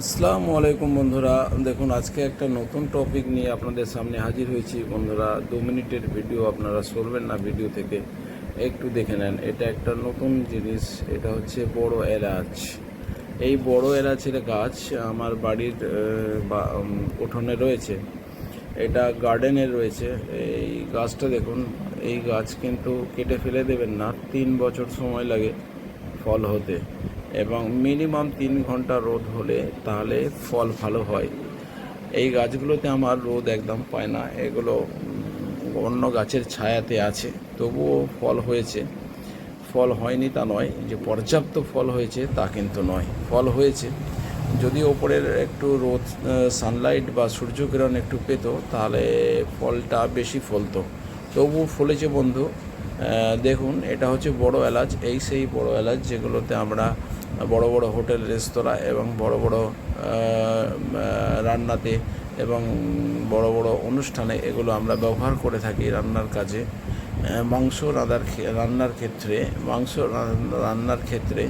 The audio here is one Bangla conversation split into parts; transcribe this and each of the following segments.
আসসালামু আলাইকুম বন্ধুরা। দেখুন, আজকে একটা নতুন টপিক নিয়ে আপনাদের সামনে হাজির হয়েছি। বন্ধুরা, দু মিনিটের ভিডিও আপনারা সরবেন না ভিডিও থেকে। একটু দেখে নেন, এটা একটা নতুন জিনিস, এটা হচ্ছে বড় এলাচ। এই বড় এলাচের গাছ আমার বাড়ির উঠোনে রয়েছে। এটা গার্ডেনে রয়েছে। এই গাছটা দেখুন, এই গাছ কিন্তু কেটে ফেলে দেবেন না। তিন বছর সময় লাগে ফল হতে। এবং মিনিমাম তিন ঘণ্টা রোদ হলে তাহলে ফল ভালো হয়। এই গাছগুলোতে আমার রোদ একদম পায় না। এগুলো অন্য গাছের ছায়াতে আছে, তবুও ফল হয়েছে। ফল হয়নি তা নয়, যে পর্যাপ্ত ফল হয়েছে তা কিন্তু নয়। ফল হয়েছে। যদি ওপরের একটু রোদ সানলাইট বা সূর্যকিরণ একটু পেতো, তাহলে ফলটা বেশি ফলতো। তবু ফলেছে বন্ধু দেখুন, এটা হচ্ছে বড় এলাচ। এই সেই বড় এলাচ যেগুলোতে আমরা বড় বড় হোটেল, রেস্তোরাঁ এবং বড় বড় রান্নাতে এবং বড় বড় অনুষ্ঠানে এগুলো আমরা ব্যবহার করে থাকি রান্নার কাজে। মাংস ক্ষে- রান্নার ক্ষেত্রে, মাংস রান্নার ক্ষেত্রে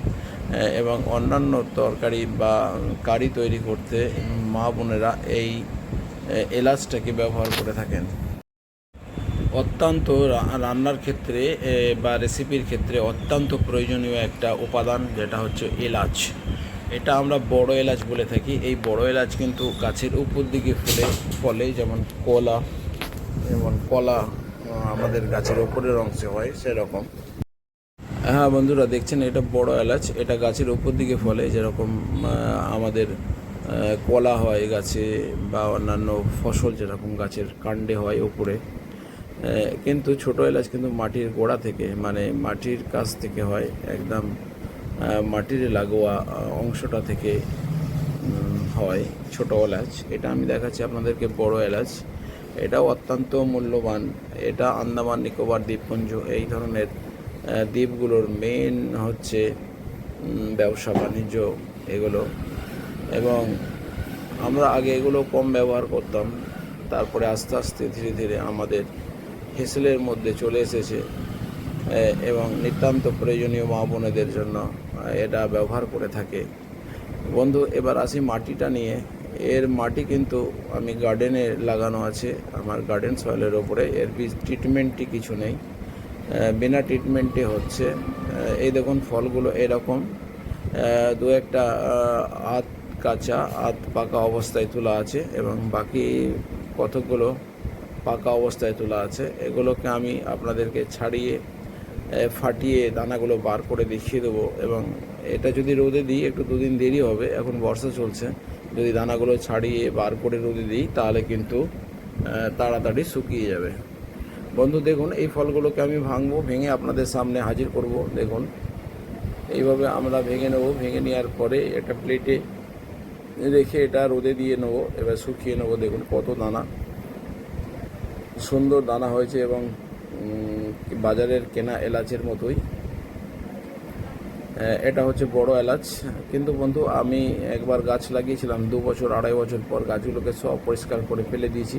এবং অন্যান্য তরকারি বা কারি তৈরি করতে মা বোনেরা এই এলাচটাকে ব্যবহার করে থাকেন। অত্যন্ত রান্নার ক্ষেত্রে বা রেসিপির ক্ষেত্রে অত্যন্ত প্রয়োজনীয় একটা উপাদান যেটা হচ্ছে এলাচ। এটা আমরা বড় এলাচ বলে থাকি। এই বড় এলাচ কিন্তু গাছের উপর দিকে ফুলে ফলে যেমন কলা যেমন কলা আমাদের গাছের ওপরের অংশে হয় সেরকম। হ্যাঁ বন্ধুরা দেখছেন এটা বড় এলাচ। এটা গাছের উপর দিকে ফলে যেরকম আমাদের কলা হয় গাছে বা অন্যান্য ফসল যেরকম গাছের কাণ্ডে হয় উপরে। আহ, কিন্তু ছোট এলাচ কিন্তু মাটির গোড়া থেকে মানে মাটির কাছ থেকে হয়, একদম মাটির লাগোয়া অংশটা থেকে হয় ছোট এলাচ। এটা আমি দেখাচ্ছি আপনাদেরকে, বড় এলাচ। এটাও অত্যন্ত মূল্যবান। এটা আন্দামান, নিকোবর, দ্বীপপুঞ্জ, এই ধরনের দ্বীপগুলোর মেন হচ্ছে ব্যবসা, বাণিজ্য এগুলো। এবং আমরা আগে এগুলো কম ব্যবহার করতাম। তারপরে আস্তে আস্তে, ধীরে ধীরে আমাদের হেসেলের মধ্যে চলে এসেছে এবং নিতান্ত প্রয়োজনীয় মা বোনেদের জন্য এটা ব্যবহার করে থাকে। বন্ধু, এবার আসি মাটিটা নিয়ে। এর মাটি কিন্তু আমি গার্ডেনে লাগানো আছে, আমার গার্ডেন সয়েলের ওপরে। এর বীজ ট্রিটমেন্টই কিছু নেই। বিনা ট্রিটমেন্টে হচ্ছে। এই দেখুন ফলগুলো এরকম। দু একটা আধ কাঁচা আধ পাকা অবস্থায় তোলা আছে, এবং বাকি কতগুলো পাকা অবস্থায় তোলা আছে। এগুলোকে আমি আপনাদেরকে ছাড়িয়ে ফাটিয়ে দানাগুলো বার করে দেখিয়ে দেবো এবং এটা যদি রোদে দিই, একটু দুদিন দেরি হবে, এখন বর্ষা চলছে। যদি দানাগুলো ছাড়িয়ে বার করে রোদে দিই, তাহলে কিন্তু তাড়াতাড়ি শুকিয়ে যাবে। বন্ধু, দেখুন, এই ফলগুলোকে আমি ভাঙবো, ভেঙে আপনাদের সামনে হাজির করব। দেখুন, এইভাবে আমরা ভেঙে নেব। ভেঙে নেওয়ার পরে একটা প্লেটে রেখে এটা রোদে দিয়ে নেব, এবার শুকিয়ে নেব। দেখুন কত দানা। সুন্দর দানা হয়েছে এবং বাজারের কেনা এলাচের মতোই। এটা হচ্ছে বড় এলাচ। কিন্তু বন্ধু, আমি একবার গাছ লাগিয়েছিলাম, দু বছর, আড়াই বছর পর গাছগুলোকে সব পরিষ্কার করে ফেলে দিয়েছি।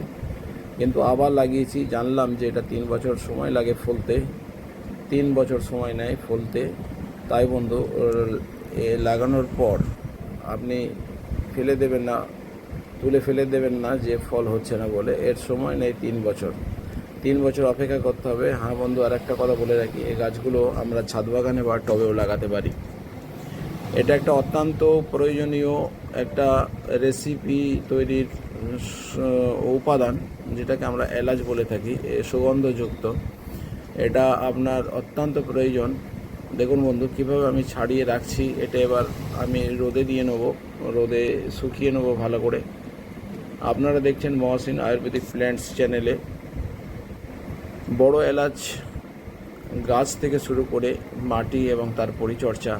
কিন্তু আবার লাগিয়েছি, জানলাম যে এটা তিন বছর সময় লাগে ফলতে। তিন বছর সময় নেয় ফলতে। তাই বন্ধু লাগানোর পর আপনি ফেলে দেবেন না তুলে ফেলে দেবেন না, যে ফল হচ্ছে না বলে। এর সময় নেই তিন বছর। তিন বছর অপেক্ষা করতে হবে। হ্যাঁ বন্ধু আর একটা কথা বলে রাখি এই গাছগুলো আমরা ছাদ বাগানে বা টবেও লাগাতে পারি। এটা একটা অত্যন্ত প্রয়োজনীয় একটা রেসিপি তৈরির উপাদান, যেটাকে আমরা এলাচ বলে থাকি সুগন্ধযুক্ত। এটা আপনার অত্যন্ত প্রয়োজন। দেখুন বন্ধু, কীভাবে আমি ছাড়িয়ে রাখছি, এটা এবার আমি রোদে দিয়ে নেব। রোদে শুকিয়ে নেব ভালো করে। আপনারা দেখছেন মহসিন আয়ুর্বেদিক প্ল্যান্টস চ্যানেলে। বড় এলাচ গাছ থেকে শুরু করে মাটি এবং তার পরিচর্যা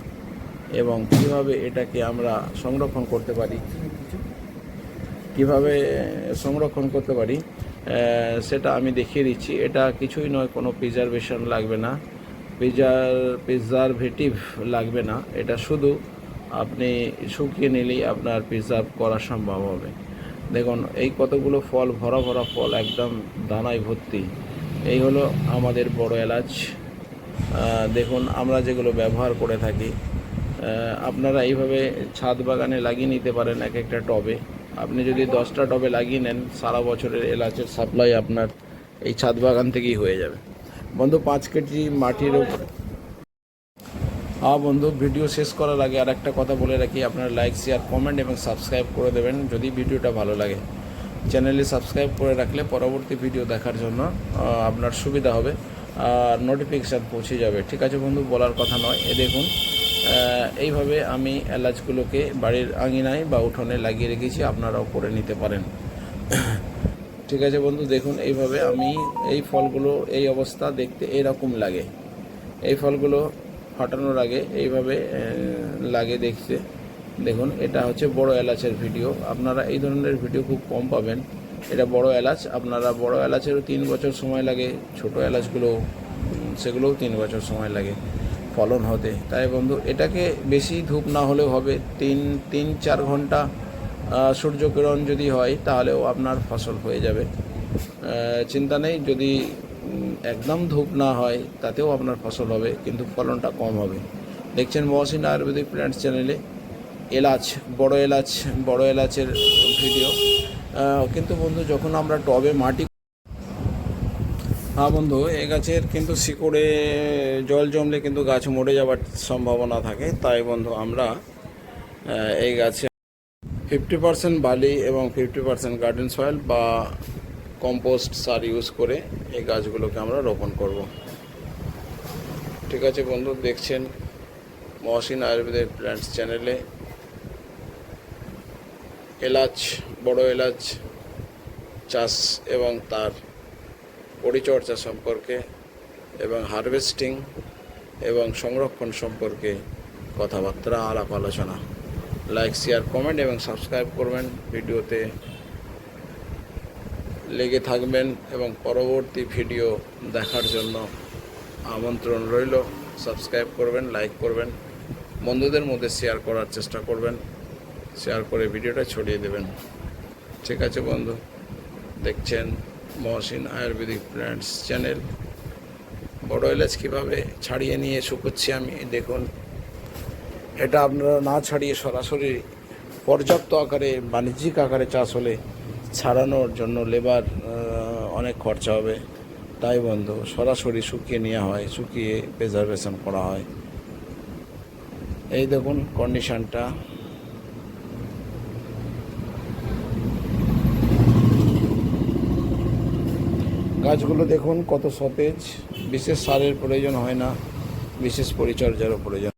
এবং কীভাবে এটাকে আমরা সংরক্ষণ করতে পারি, কীভাবে সংরক্ষণ করতে পারি সেটা আমি দেখিয়ে দিচ্ছি। এটা কিছুই নয়, কোনো প্রিজারভেশন লাগবে না। প্রিজার প্রিজারভেটিভ লাগবে না। এটা শুধু আপনি শুকিয়ে নিলেই আপনার প্রিজার্ভ করা সম্ভব হবে। দেখুন, এই কতগুলো ফল, ভরা ভরা ফল, একদম দানায় ভর্তি। এই হলো আমাদের বড় এলাচ। দেখুন, আমরা যেগুলো ব্যবহার করে থাকি আপনারা এইভাবে ছাদ বাগানে লাগিয়ে নিতে পারেন এক একটা টবে। আপনি যদি দশটা টবে লাগিয়ে নেন, সারা বছরের এলাচের সাপ্লাই আপনার এই ছাদ বাগান থেকেই হয়ে যাবে। বন্ধু, পাঁচ কেজি মাটির হ্যাঁ বন্ধু, ভিডিও শেষ করার আগে আর একটা কথা বলে রাখি। আপনারা লাইক শেয়ার কমেন্ট এবং সাবস্ক্রাইব করে দেবেন যদি ভিডিওটা ভালো লাগে। চ্যানেলে সাবস্ক্রাইব করে রাখলে পরবর্তী ভিডিও দেখার জন্য আপনার সুবিধা হবে। আর নোটিফিকেশান পৌঁছে যাবে। ঠিক আছে বন্ধু, বলার কথা নয়। এ দেখুন এইভাবে আমি এলাচগুলোকে বাড়ির আঙিনায় বা উঠোনে লাগিয়ে রেখেছি, আপনারাও করে নিতে পারেন। ঠিক আছে বন্ধু, দেখুন, এইভাবে আমি এই ফলগুলো, এই অবস্থা দেখতে এরকম লাগে। এই ফলগুলো ফাটানোর আগে এইভাবে লাগে দেখতে দেখুন, এটা হচ্ছে বড় এলাচের ভিডিও। আপনারা এই ধরনের ভিডিও খুব কম পাবেন। এটা বড় এলাচ। আপনারা বড় এলাচেরও তিন বছর সময় লাগে, ছোট এলাচগুলো সেগুলোও তিন বছর সময় লাগে ফলন হতে। তাই বন্ধু, এটাকে বেশি ধূপ না হলেও হবে। তিন তিন, চার ঘণ্টা সূর্যকিরণ যদি হয়, তাহলেও আপনার ফসল হয়ে যাবে। চিন্তা নেই, যদি একদম ধূপ না হয়, তাতেও আপনার ফসল হবে, কিন্তু ফলনটা কম হবে। দেখছেন মহসিন আয়ুর্বেদিক প্ল্যান্টস চ্যানেলে এলাচ, বড় এলাচ, বড় এলাচের ভিডিও। কিন্তু বন্ধু, যখন আমরা টবে মাটি হ্যাঁ বন্ধু এই গাছের কিন্তু শিকড়ে, জল জমলে কিন্তু গাছ মরে যাওয়ার সম্ভাবনা থাকে। তাই বন্ধু, আমরা এই গাছে ফিফটি পার্সেন্ট বালি এবং ফিফটি পার্সেন্ট গার্ডেন সয়েল বা কম্পোস্ট সার ইউজ করে এই গাছগুলোকে আমরা রোপণ করব। ঠিক আছে বন্ধু, দেখছেন মহসিন আয়ুর্বেদের প্ল্যান্টস চ্যানেলে এলাচ, বড় এলাচ চাষ এবং তার পরিচর্যা সম্পর্কে এবং হারভেস্টিং এবং সংরক্ষণ সম্পর্কে কথাবার্তা আলাপ আলোচনা লাইক শেয়ার কমেন্ট এবং সাবস্ক্রাইব করবেন ভিডিওতে। লেগে থাকবেন এবং পরবর্তী ভিডিও দেখার জন্য আমন্ত্রণ রইল। সাবস্ক্রাইব করবেন, লাইক করবেন, বন্ধুদের মধ্যে শেয়ার করার চেষ্টা করবেন, শেয়ার করে ভিডিওটা ছড়িয়ে দেবেন। ঠিক আছে বন্ধু, দেখছেন মহসিন আয়ুর্বেদিক প্ল্যান্টস চ্যানেল। বড় এলাচ কীভাবে ছাড়িয়ে নিয়ে শুকোচ্ছি আমি, দেখুন। এটা আপনারা না ছাড়িয়ে সরাসরি পর্যাপ্ত আকারে, বাণিজ্যিক আকারে চাষ হলে ছাড়ানোর জন্য লেবার অনেক খরচা হবে। তাই বন্ধু। সরাসরি শুকিয়ে নেওয়া হয়, শুকিয়ে প্রিজারভেশন করা হয়। এই দেখুন কন্ডিশনটা গাছগুলো দেখুন কত সতেজ। বিশেষ সারের প্রয়োজন হয় না, বিশেষ পরিচর্যারও প্রয়োজন